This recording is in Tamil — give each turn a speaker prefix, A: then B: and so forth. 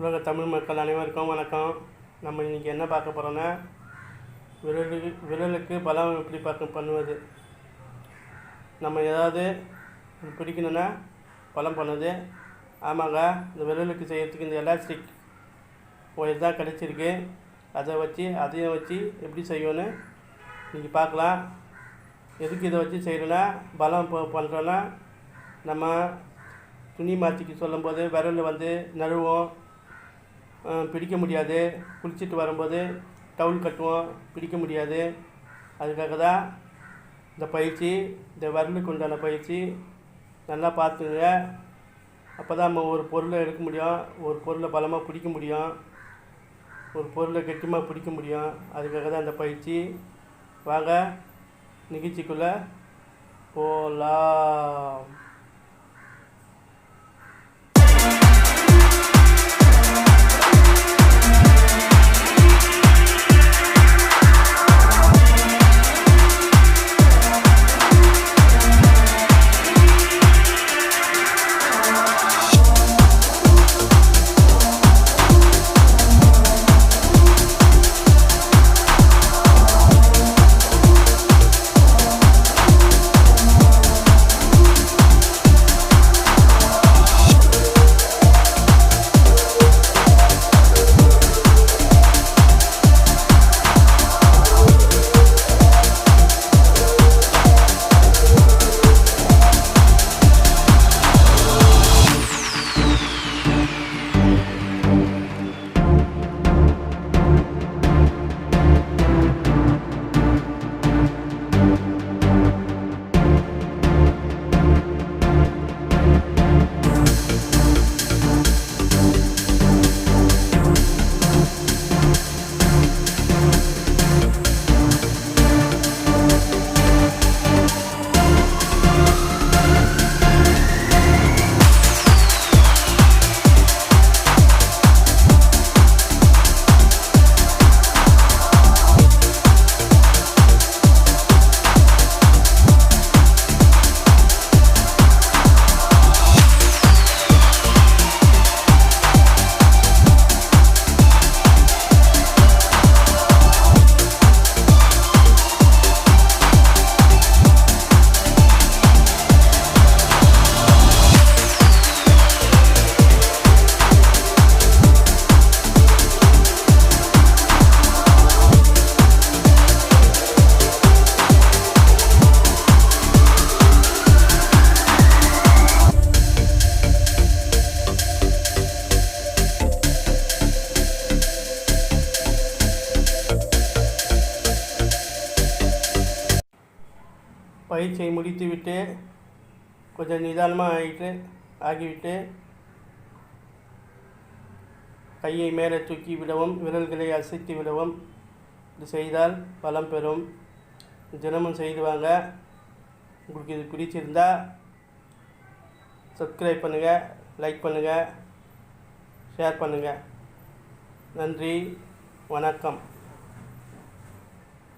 A: உலக தமிழ் மக்கள் அனைவருக்கும் வணக்கம். நம்ம இன்றைக்கி என்ன பார்க்க போகிறோன்னா விரலுக்கு விரலுக்கு பலம் எப்படி பார்க்க பண்ணுவது? நம்ம ஏதாவது பிடிக்கணுன்னா பலம் பண்ணுது. ஆமாங்க இந்த விரலுக்கு செய்கிறதுக்கு இந்த எலாஸ்டிக் ஒயர் தான் கிடச்சிருக்கு. அதை வச்சு அதையும் வச்சு எப்படி செய்யணும்னு இன்றைக்கி பார்க்கலாம். எதுக்கு இதை வச்சு செய்யணும்னா பலம் பண்ணுறோன்னா நம்ம துணி மாற்றிக்க சொல்லும்போது விரல் வந்து நழுவோம். பிடிக்க முடியாது. குளிச்சுட்டு வரும்போது டவுல் கட்டுவோம். பிடிக்க முடியாது. அதுக்காக தான் இந்த பயிற்சி இந்த வரலுக்கு உண்டான பயிற்சி. நல்லா பார்த்துங்க. அப்போ தான் நம்ம ஒரு பொருளை எடுக்க முடியும். ஒரு பொருளை பலமாக பிடிக்க முடியும். ஒரு பொருளை கெட்டியமாக பிடிக்க முடியும். அதுக்காக தான் இந்த பயிற்சி. வாங்க நிகழ்ச்சிக்குள்ளே போகலாம் பயிற்சியை முடித்துவிட்டு கொஞ்சம் நிதானமாக ஆகிட்டு ஆகிவிட்டு கையை மேலே தூக்கி விடவும் விரல்களை அசைத்து விடவும் இது செய்தால் பலம் பெறும். தினமும் செய்துவாங்க உங்களுக்கு இது பிடிச்சிருந்தால் சப்ஸ்கிரைப் பண்ணுங்கள் லைக் பண்ணுங்கள் ஷேர் பண்ணுங்கள் நன்றி வணக்கம்.